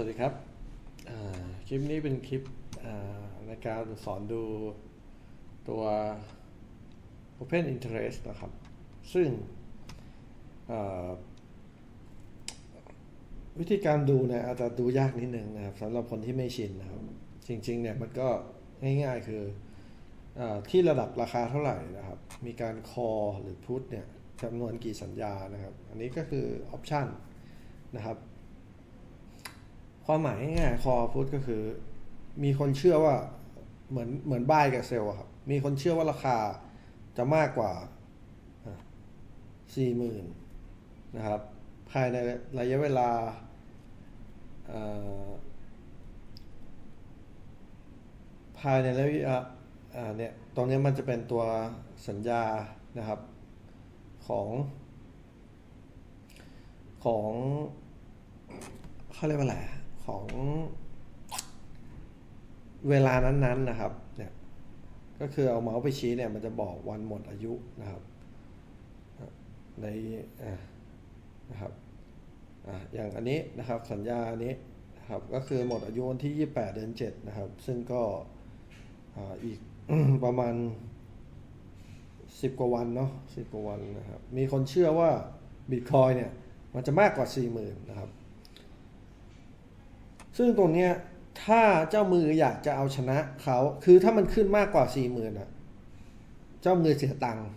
วัสดีครับ คลิปนี้เป็นคลิปในการสอนดูตัว Open Interest นะครับ ซึ่งวิธีการดูเนี่ยอาจจะดูยากนิดนึงนะครับสำหรับคนที่ไม่ชินนะครับ จริงๆเนี่ยมันก็ง่ายๆคืออที่ระดับราคาเท่าไหร่นะครับ มีการ call หรือ put เนี่ยจำนวนกี่สัญญานะครับ อันนี้ก็คือ option นะครับ ความหมายง่ายๆคอพุทก็คือ มีคนเชื่อว่าเหมือนเหมือนบ้ายกับเซลล์ครับ มีคนเชื่อว่าราคาจะมากกว่าสี่หมื่นนะครับ ภายในระยะเวลาภายในระยะเนี่ยตรงเนี้ยมันจะเป็นตัวสัญญานะครับของของเขาเรียกว่าอะไร ของเวลานั้นๆนะครับเนี่ยก็คือเอาเมาส์ไปชี้เนี่ยมันจะบอกวันหมดอายุนะครับในนะครับอย่างอันนี้นะครับสัญญาอันนี้นะครับก็คือหมดอายุวันที่ 28 เดือน 7 นะครับ ซึ่งก็ออีกประมาณ 10 กว่าวันเนาะ10 กว่าวันนะครับ มีคนเชื่อว่าบิตคอยเนี่ย มันจะมากกว่า 40,000 นะครับ ซึ่งตรงเนี้ยถ้าเจ้ามืออยากจะเอาชนะเขาคือถ้ามันขึ้นมากกว่า40,000อะ เจ้ามือเสียตังค์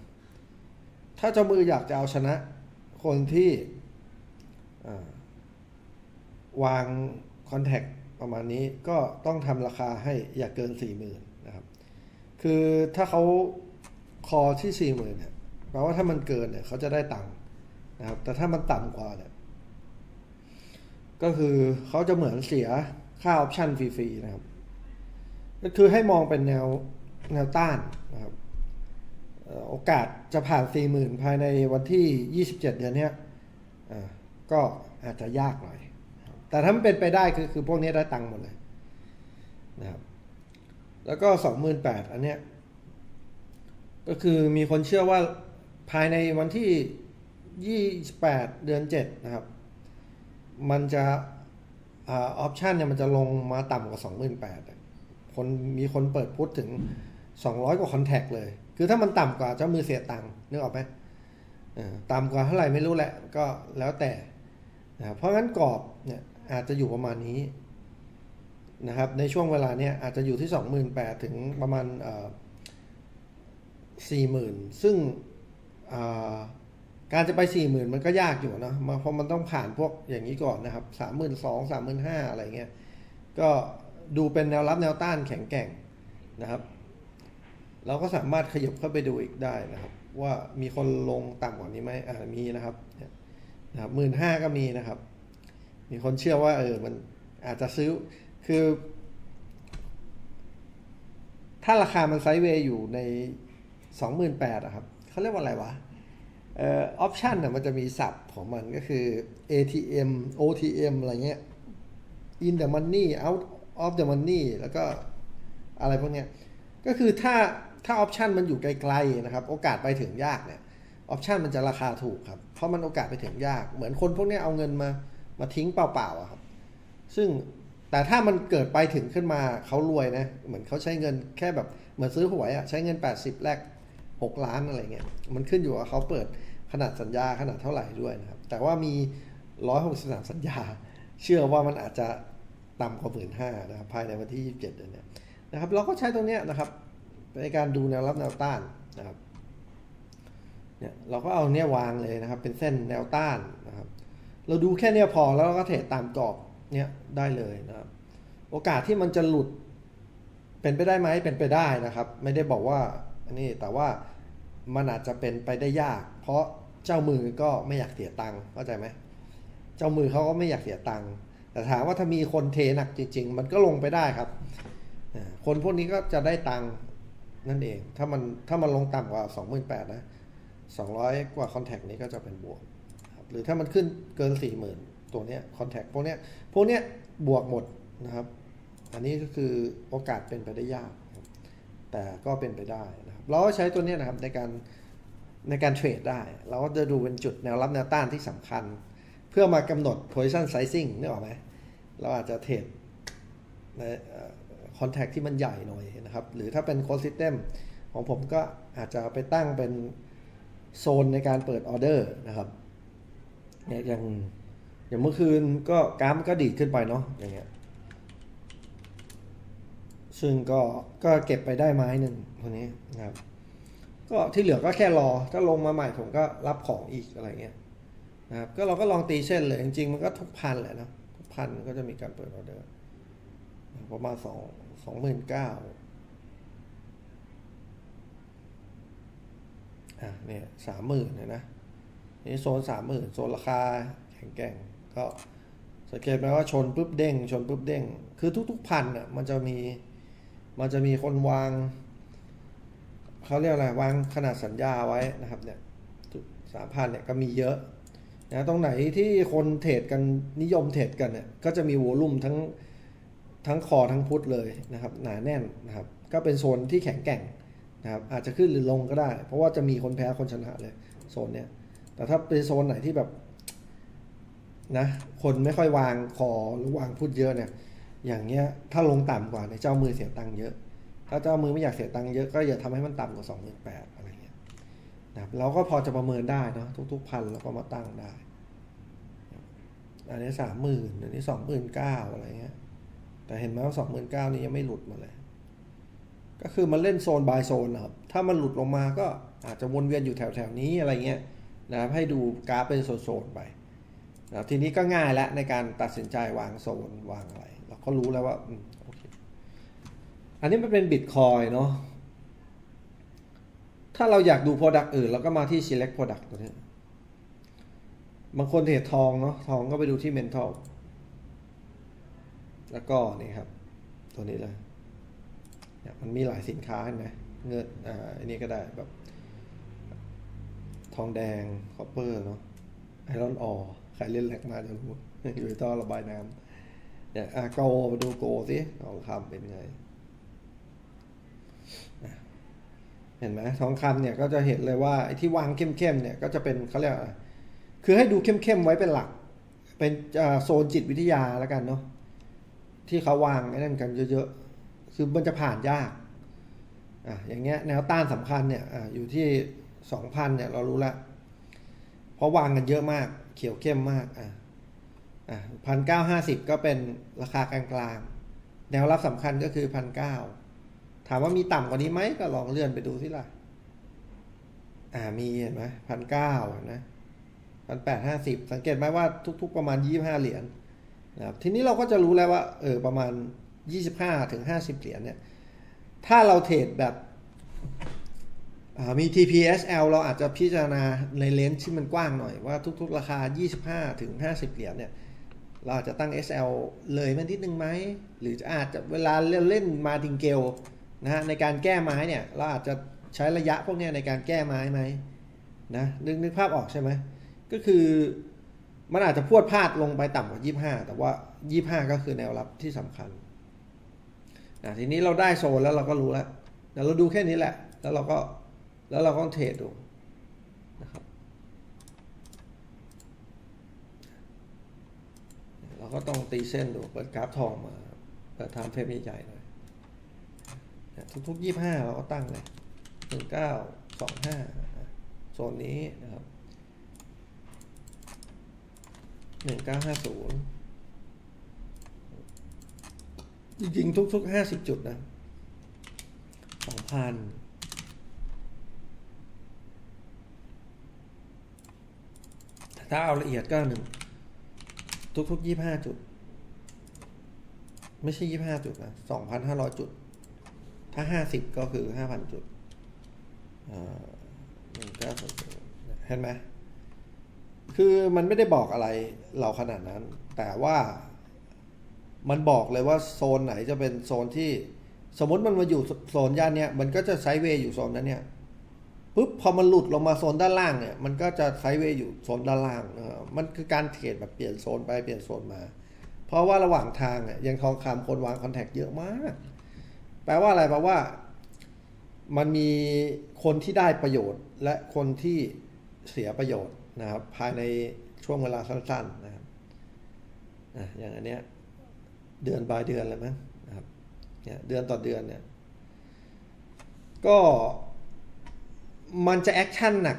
ถ้าเจ้ามืออยากจะเอาชนะ คนที่วางคอนแทคประมาณนี้ก็ต้องทำราคาให้อย่าเกิน40,000นนะครับ คือถ้าเขาคอที่40,000เนี่ยแปลว่าถ้ามันเกินเนี่ยเขาจะได้ตังค์นะครับ แต่ถ้ามันต่ำกว่าเนี่ย ก็คือเขาจะเหมือนเสียค่าออปชันฟรีๆนะครับ ก็คือให้มองเป็นแนวแนวต้านนะครับโอกาสจะผ่าน 40,000 ภายในวันที่ 27 เดือนนี้ก็อาจจะยากหน่อย แต่ถ้ามันเป็นไปได้คือคือพวกนี้ได้ตังค์หมดเลยนะครับแล้วก็ 28,000 อันเนี้ยก็คือมีคนเชื่อว่าภายในวันที่ 28 เดือน 7 นะครับ มันจะออปชันเนี่ยมันจะลงมาต่ำกว่า 28,000คนมีคนเปิดพุทถึง 200 กว่าคอนแทคเลย คือถ้ามันต่ำกว่าเจ้ามือเสียตังค์นึกออกไหมต่ำกว่าเท่าไหร่ไม่รู้แหละ ก็แล้วแต่นะเพราะงั้นกรอบเนี่ยอาจจะอยู่ประมาณนี้นะครับในช่วงเวลาเนี้ยอาจจะอยู่ที่ 28,000 ถึงประมาณเอ่อ40,000 ซึ่งอ่า การจะไปสี่หมื่นมันก็ยากอยู่นะมาเพราะมันต้องผ่านพวกอย่างนี้ก่อนนะครับสามหมื่นสองสามหมื่นห้าอะไรเงี้ยก็ดูเป็นแนวรับแนวต้านแข็งแกร่งนะครับ เราก็สามารถขยับเข้าไปดูอีกได้นะครับ ว่ามีคนลงต่ำกว่านี้ไหมอ่ามีนะครับนะครับหมื่นห้าก็มีนะครับ มีคนเชื่อว่าเออมันอาจจะซื้อคือ ถ้าราคามันไซด์เวย์อยู่ในสองหมื่นแปดอะครับเขาเรียกว่าอะไรวะ ออปชันน่ะมันจะมีศัพท์ของมันก็คือ ATM OTM อะไรเงี้ย in the money out of the money แล้วก็อะไรพวกเนี้ย ก็คือถ้าถ้าออปชันมันอยู่ไกลๆนะครับ โอกาสไปถึงยากเนี่ยออปชันมันจะราคาถูกครับ เพราะมันโอกาสไปถึงยาก เหมือนคนพวกนี้เอาเงินมามาทิ้งเปล่าๆอะครับ ซึ่งแต่ถ้ามันเกิดไปถึงขึ้นมาเขารวยนะ เหมือนเขาใช้เงินแค่แบบเหมือนซื้อหวยอะใช้เงิน 80 แลก 6 ล้านอะไรเงี้ยมันขึ้นอยู่กับเขาเปิดขนาดสัญญาขนาดเท่าไหร่ด้วยนะครับ แต่ว่ามี 163 สัญญา เชื่อว่ามันอาจจะต่ำกว่าหมื่นห้านะครับภายในวันที่ 27เดือนเนี้ยนะครับ เราก็ใช้ตรงเนี้ยนะครับในการดูแนวรับแนวต้านนะครับเนี่ยเราก็เอาเนี้ยวางเลยนะครับ เป็นเส้นแนวต้านนะครับ เราดูแค่เนี้ยพอแล้วเราก็เทรดตามกรอบเนี่ยได้เลยนะครับ โอกาสที่มันจะหลุดเป็นไปได้ไหมเป็นไปได้นะครับ ไม่ได้บอกว่าอันนี้แต่ว่า มันอาจจะเป็นไปได้ยาก เพราะเจ้ามือก็ไม่อยากเสียตังค์เข้าใจไหมเจ้ามือเขาก็ไม่อยากเสียตังค์แต่ถามว่าถ้ามีคนเทหนักจริง ๆ มันก็ลงไปได้ครับคนพวกนี้ก็จะได้ตังค์นั่นเอง ถ้ามันถ้ามันลงต่ำกว่า 28,000นะ200 กว่าคอนแทคนี้ก็จะเป็นบวก หรือถ้ามันขึ้นเกิน 40,000 ตัวเนี้ยคอนแทคพวกเนี้ยพวกเนี้ยบวกหมดนะครับ อันนี้ก็คือโอกาสเป็นไปได้ยาก แต่ก็เป็นไปได้นะ เราก็ใช้ตัวนี้นะครับในการในการเทรดได้ เราก็จะดูเป็นจุดแนวรับแนวต้านที่สำคัญ เพื่อมากำหนด position sizing นึกออกไหมเราอาจจะเทรดในคอนแทคที่มันใหญ่หน่อยนะครับ หรือถ้าเป็นโค้ดซิสเต็มของผมก็อาจจะไปตั้งเป็นโซนในการเปิดออเดอร์นะครับเนี่ยอย่างอย่างเมื่อคืนก็กราฟมันก็ดีดขึ้นไปเนาะอย่างเงี้ย ซึ่งก็ก็เก็บไปได้ไม้หนึ่งคนนี้นะครับ ก็ที่เหลือก็แค่รอ ถ้าลงมาใหม่ผมก็รับของอีกอะไรเงี้ยนะครับ ก็เราก็ลองตีเส้นเลย จริงๆ มันก็ทุกพันแหละเนาะทุกพันมันก็จะมีการเปิดออเดอร์ประมาณสองสองหมื่นเก้าอะเนี่ยสามหมื่นเนี่ยนะนี่โซนสามหมื่นโซนราคาแข็งแกร่งก็สังเกตไหมว่าชนปุ๊บเด้งชนปุ๊บเด้ง คือทุกๆพันอะมันจะมี มันจะมีคนวาง เขาเรียกอะไรวางขนาดสัญญาไว้นะครับเนี่ยสามพันเนี่ยก็มีเยอะนะตรงไหนที่คนเทรดกันนิยมเทรดกันเนี่ยก็จะมีโวลุ่มทั้งทั้งคอทั้งพุทเลยนะครับหนาแน่นนะครับก็เป็นโซนที่แข็งแกร่งนะครับอาจจะขึ้นหรือลงก็ได้ เพราะว่าจะมีคนแพ้คนชนะเลยโซนเนี้ยแต่ถ้าเป็นโซนไหนที่แบบนะคนไม่ค่อย วางคอหรือวางพุทเยอะเนี่ย อย่างเงี้ยถ้าลงต่ำกว่าเนี่ยเจ้ามือเสียตังค์เยอะ ถ้าเจ้ามือไม่อยากเสียตังค์เยอะก็อย่าทำให้มันต่ำกว่าสองหมื่นแปดอะไรเงี้ยนะครับเราก็พอจะประเมินได้เนาะทุกๆพันเราก็มาตั้งได้ อันนี้สามหมื่นอันนี้สองหมื่นเก้าอะไรเงี้ยแต่เห็นไหมว่าสองหมื่นเก้านี่ยังไม่หลุดมาเลย ก็คือมันเล่นโซนบายโซนนะครับ ถ้ามันหลุดลงมาก็อาจจะวนเวียนอยู่แถวๆนี้อะไรเงี้ยนะครับให้ดูกราฟเป็นโซนๆไปนะทีนี้ก็ง่ายแล้วในการตัดสินใจวางโซนวางอะไร ก็รู้แล้วว่าโอเคอันนี้มันเป็นบิตคอยเนาะถ้าเราอยากดู Product อื่นเราก็มาที่ select product ตัวนี้บางคนเทรดทองเนาะทองก็ไปดูที่ mental แล้วก็นี่ครับ ตัวนี้เลยเนี่ยมันมีหลายสินค้าเห็นไหมเงินอ่าอันนี้ก็ได้แบบ ทองแดงคอปเปอร์เนาะไอรอนออใครเล่นแลกมาจะรู้อยู่ในท่อระบายน้ำ เนี่ยอะโกมาดูโกสิทองคำเป็นไงเห็นไหมทองคำเนี่ยก็จะเห็นเลยว่าไอ้ที่วางเข้มๆเนี่ยก็จะเป็นเขาเรียกคือให้ดูเข้มๆไว้เป็นหลัก เป็นโซนจิตวิทยาแล้วกันเนาะที่เขาวางไอ้นั่นกันเยอะๆคือมันจะผ่านยากอะอย่างเงี้ยแนวต้านสำคัญเนี่ยอะอยู่ที่สองพันเนี่ยเรารู้ละเพราะวางกันเยอะมากเขียวเข้มมากอะ พันเก้าห้าสิบก็เป็นราคากลางๆ แนวรับสำคัญก็คือพันเก้าถามว่ามีต่ำกว่านี้ไหมก็ลองเลื่อนไปดูสิล่ะ อ่ามีเห็นไหมพันเก้านะพันแปดห้าสิบสังเกตไหมว่าทุก ๆ ประมาณยี่ห้าเหรียญนะครับทีนี้เราก็จะรู้แล้วว่าเออประมาณยี่สิบห้าถึงห้าสิบเหรียญเนี่ย ถ้าเราเทรดแบบมี TPSL เราอาจจะพิจารณาในเลนส์ที่มันกว้างหน่อยว่าทุก ๆ ราคา 25 ถึง 50 เหรียญเนี่ย เราอาจจะตั้ง SL เลยมันนิดนึงไหม หรืออาจจะเวลาเล่นมาติงเกลนะฮะในการแก้ไม้เนี่ยเราอาจจะใช้ระยะพวกนี้ในการแก้ไม้ไหมนะนึกนึกภาพออกใช่ไหมก็คือมันอาจจะพวดพลาดลงไปต่ำกว่า 25 แต่ว่า 25 ก็คือแนวรับที่สำคัญนะทีนี้เราได้โซนแล้วเราก็รู้แล้วเดี๋ยวเราดูแค่นี้แหละ แล้วเราก็แล้วเราก็เทรดดูนะครับ เราก็ต้องตีเส้นดูเปิดกราฟทองมาเปิดไทม์เฟรมใหญ่ๆหน่อยเนี่ยทุกๆ 25 เราก็ตั้งเลย 1925 โซนนี้นะครับหนึ่งเก้าห้าศูนย์จริงๆ ทุกๆห้าสิบจุดนะสองพันถ้าเอาละเอียดก็หนึ่ง ทุกๆยี่ห้าจุด ไม่ใช่ยี่ห้าจุดนะสองพันห้าร้อยจุด ถ้าห้าสิบก็คือห้าพันจุดหนึ่งเก้าศูนย์เห็นไหมคือมันไม่ได้บอกอะไรเราขนาดนั้น แต่ว่ามันบอกเลยว่าโซนไหนจะเป็นโซนที่ สมมติมันมาอยู่โซนย่านเนี้ยมันก็จะไซด์เวย์อยู่โซนนั้นเนี่ย ปุ๊บพอมันหลุดลงมาโซนด้านล่างเนี่ยมันก็จะไซด์เวย์อยู่โซนด้านล่างนะครับมันคือการเทรดแบบเปลี่ยนโซนไปเปลี่ยนโซนมา เพราะว่าระหว่างทางเนี่ยยังทองคำคนวางคอนแทคเยอะมาก แปลว่าอะไรแปลว่า มันมีคนที่ได้ประโยชน์ และคนที่เสียประโยชน์นะครับ ภายในช่วงเวลาสั้นๆนะครับอะอย่างอันเนี้ยเดือนบายเดือนเลยมั้งนะครับเนี่ยเดือนต่อเดือนเนี่ย ก็ มันจะแอคชั่นหนัก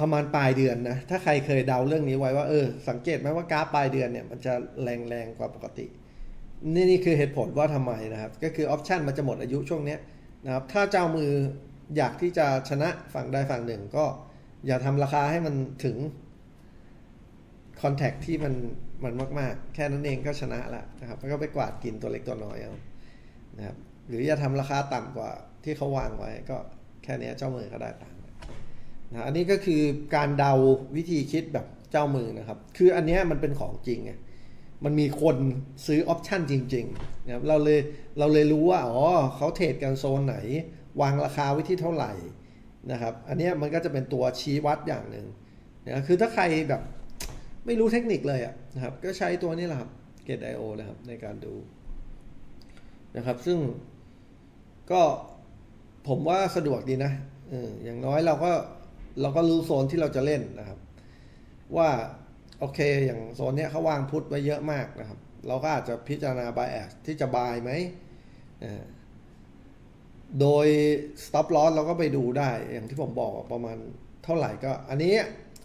ประมาณปลายเดือนนะ ถ้าใครเคยเดาเรื่องนี้ไว้ว่าเออ สังเกตไหมว่ากราฟปลายเดือนเนี่ย มันจะแรงแรงกว่าปกติ นี่นี่คือเหตุผลว่าทำไมนะครับ ก็คือออปชันมันจะหมดอายุช่วงเนี้ยนะครับ ถ้าเจ้ามืออยากที่จะชนะฝั่งใดฝั่งหนึ่งก็อย่าทำราคาให้มันถึงคอนแทคที่มันมันมาก ๆ แค่นั้นเองก็ชนะละนะครับแล้วก็ไปกวาดกินตัวเล็กตัวน้อยเอานะครับหรืออย่าทำราคาต่ำกว่าที่เขาวางไว้ก็ แค่นี้เจ้ามือก็ได้ตังค์นะอันนี้ก็คือการเดาวิธีคิดแบบเจ้ามือนะครับ คืออันนี้มันเป็นของจริงไงมันมีคนซื้อออปชันจริงๆนะครับเราเลยเราเลยรู้ว่าอ๋อเขาเทรดกันโซนไหน วางราคาไว้ที่เท่าไหร่นะครับ อันนี้มันก็จะเป็นตัวชี้วัดอย่างหนึ่งนะคือถ้าใครแบบไม่รู้เทคนิคเลยอะนะครับ ก็ใช้ตัวนี้แหละครับ Get IO นะครับในการดูนะครับ ซึ่งก็ ผมว่าสะดวกดีนะออย่างน้อยเราก็เราก็รู้โซนที่เราจะเล่นนะครับ ว่าโอเค อย่างโซนเนี้ยเขาวางพุทไว้เยอะมากนะครับ เราก็อาจจะพิจารณา buy ask ที่จะบายไหมโดย stop loss เราก็ไปดูได้ อย่างที่ผมบอกประมาณเท่าไหร่ก็ อันนี้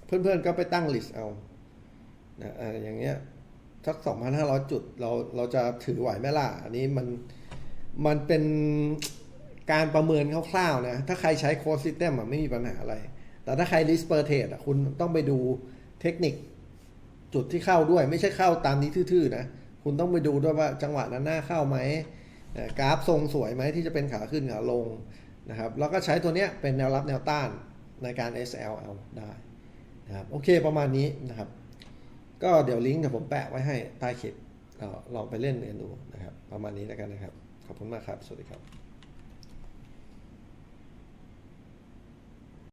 เพื่อนๆก็ไปตั้ง list เอานะอ่าอย่างเงี้ยสัก 2,500 จุดเราเราจะถือไหวไหมล่ะ อันนี้มันมันเป็น การประเมินคร่าวๆนะ ถ้าใครใช้โค้ดซิสเต็มไม่มีปัญหาอะไร แต่ถ้าใคร list per trade อะคุณต้องไปดูเทคนิคจุดที่เข้าด้วย ไม่ใช่เข้าตามนี้ทื่อๆนะ คุณต้องไปดูด้วยว่าจังหวะนั้นหน้าเข้าไหมกราฟทรงสวยไหมที่จะเป็นขาขึ้นขาลงนะครับ แล้วก็ใช้ตัวเนี้ยเป็นแนวรับแนวต้านในการ SL เอาได้นะครับโอเคประมาณนี้นะครับ ก็เดี๋ยวลิงก์เดี๋ยวผมแปะไว้ให้ใต้คลิปลองไปเล่นเรียนดูนะครับ ประมาณนี้แล้วกันนะครับ ขอบคุณมากครับ สวัสดีครับ